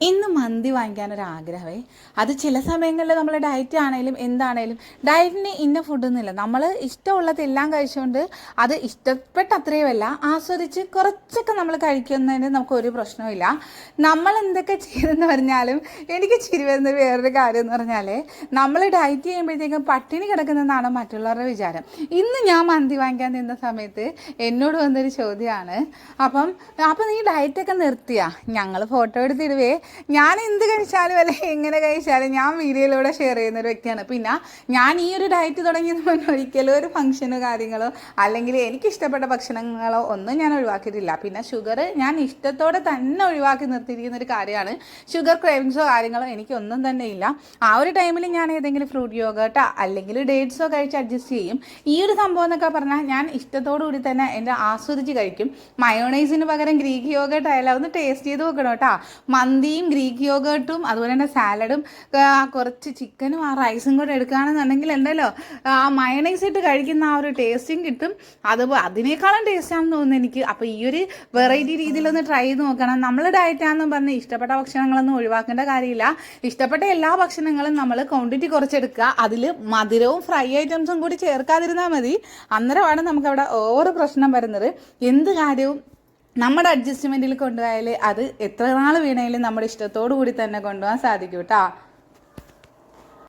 ഇന്ന് മന്തി ആഗ്രഹമായി അത് ചില സമയങ്ങളിൽ നമ്മൾ ഡയറ്റ് ആണെങ്കിലും എന്താണേലും. ഡയറ്റിന് ഇന്ന ഫുഡൊന്നുമില്ല നമ്മൾ ഇഷ്ടമുള്ളതെല്ലാം കഴിച്ചുകൊണ്ട് അത് ഇഷ്ടപ്പെട്ട അത്രയുമല്ല ആസ്വദിച്ച് കുറച്ചൊക്കെ നമ്മൾ കഴിക്കുന്നതിന് നമുക്ക് ഒരു പ്രശ്നവുമില്ല. നമ്മൾ എന്തൊക്കെ ചെയ്തെന്ന് പറഞ്ഞാലും എനിക്ക് ചിരി വരുന്ന വേറൊരു കാര്യം എന്ന് പറഞ്ഞാൽ നമ്മൾ ഡയറ്റ് ചെയ്യുമ്പോഴത്തേക്കും പട്ടിണി കിടക്കുന്നതെന്നാണ് മറ്റുള്ളവരുടെ വിചാരം. ഇന്ന് ഞാൻ മന്തി വാങ്ങിക്കാൻ നിന്ന സമയത്ത് എന്നോട് വന്നൊരു ചോദ്യമാണ്. അപ്പം അപ്പം നീ ഡയറ്റൊക്കെ നിർത്തിയാ? ഞങ്ങൾ ഫോട്ടോ എടുത്തിടുവേ. ഞാൻ എന്ത് കഴിച്ചാലും അല്ലെ എങ്ങനെ കഴിച്ചാലും ഞാൻ വീഡിയോയിലൂടെ ഷെയർ ചെയ്യുന്ന ഒരു വ്യക്തിയാണ്. പിന്നെ ഞാൻ ഈ ഒരു ഡയറ്റ് തുടങ്ങിയത് മുന്നേ ഒരിക്കലും ഒരു ഫംഗ്ഷനോ കാര്യങ്ങളോ അല്ലെങ്കിൽ എനിക്ക് ഇഷ്ടപ്പെട്ട ഭക്ഷണങ്ങളോ ഒന്നും ഞാൻ ഒഴിവാക്കിയിട്ടില്ല. പിന്നെ ഷുഗർ ഞാൻ ഇഷ്ടത്തോടെ തന്നെ ഒഴിവാക്കി നിർത്തിയിരിക്കുന്ന ഒരു കാര്യമാണ്. ഷുഗർ ക്രേവിങ്സോ കാര്യങ്ങളോ എനിക്കൊന്നും തന്നെ ഇല്ല. ആ ഒരു ടൈമിൽ ഞാൻ ഏതെങ്കിലും ഫ്രൂട്ട് യോഗട്ടോ അല്ലെങ്കിൽ ഡേറ്റ്സോ കഴിച്ച് അഡ്ജസ്റ്റ് ചെയ്യും. ഈ ഒരു സംഭവം എന്നൊക്കെ പറഞ്ഞാൽ ഞാൻ ഇഷ്ടത്തോടു കൂടി തന്നെ എന്റെ ആസ്വദിച്ച് കഴിക്കും. മയോണൈസിന് പകരം ഗ്രീക്ക് യോഗട്ടോ അല്ല ഒന്ന് ടേസ്റ്റ് ചെയ്ത് നോക്കണം കേട്ടോ. മന്തിയും ഗ്രീക്ക് യോഗട്ടും അതുപോലെ തന്നെ സാലഡും കുറച്ച് ചിക്കനും ആ റൈസും കൂടെ എടുക്കുകയാണെന്നുണ്ടെങ്കിൽ ഉണ്ടല്ലോ ആ മയണൈസ് ഇട്ട് കഴിക്കുന്ന ആ ഒരു ടേസ്റ്റും കിട്ടും. അത് അതിനേക്കാളും ടേസ്റ്റാണെന്ന് തോന്നുന്നു എനിക്ക്. അപ്പോൾ ഈ ഒരു വെറൈറ്റി രീതിയിലൊന്ന് ട്രൈ ചെയ്ത് നോക്കണം. നമ്മൾ ഡയറ്റാണെന്ന് പറഞ്ഞ് ഇഷ്ടപ്പെട്ട ഭക്ഷണങ്ങളൊന്നും ഒഴിവാക്കേണ്ട കാര്യമില്ല. ഇഷ്ടപ്പെട്ട എല്ലാ ഭക്ഷണങ്ങളും നമ്മൾ ക്വാണ്ടിറ്റി കുറച്ചെടുക്കുക. അതിൽ മധുരവും ഫ്രൈ ഐറ്റംസും കൂടി ചേർക്കാതിരുന്നാൽ മതി. അന്നേരമാണ് നമുക്കവിടെ ഓവർ പ്രശ്നം വരുന്നത്. എന്ത് കാര്യവും നമ്മുടെ അഡ്ജസ്റ്റ്മെന്റിൽ കൊണ്ടുപോയാൽ അത് എത്ര നാൾ വീണേലും നമ്മുടെ ഇഷ്ടത്തോടു കൂടി തന്നെ കൊണ്ടുപോകാൻ സാധിക്കും കേട്ടോ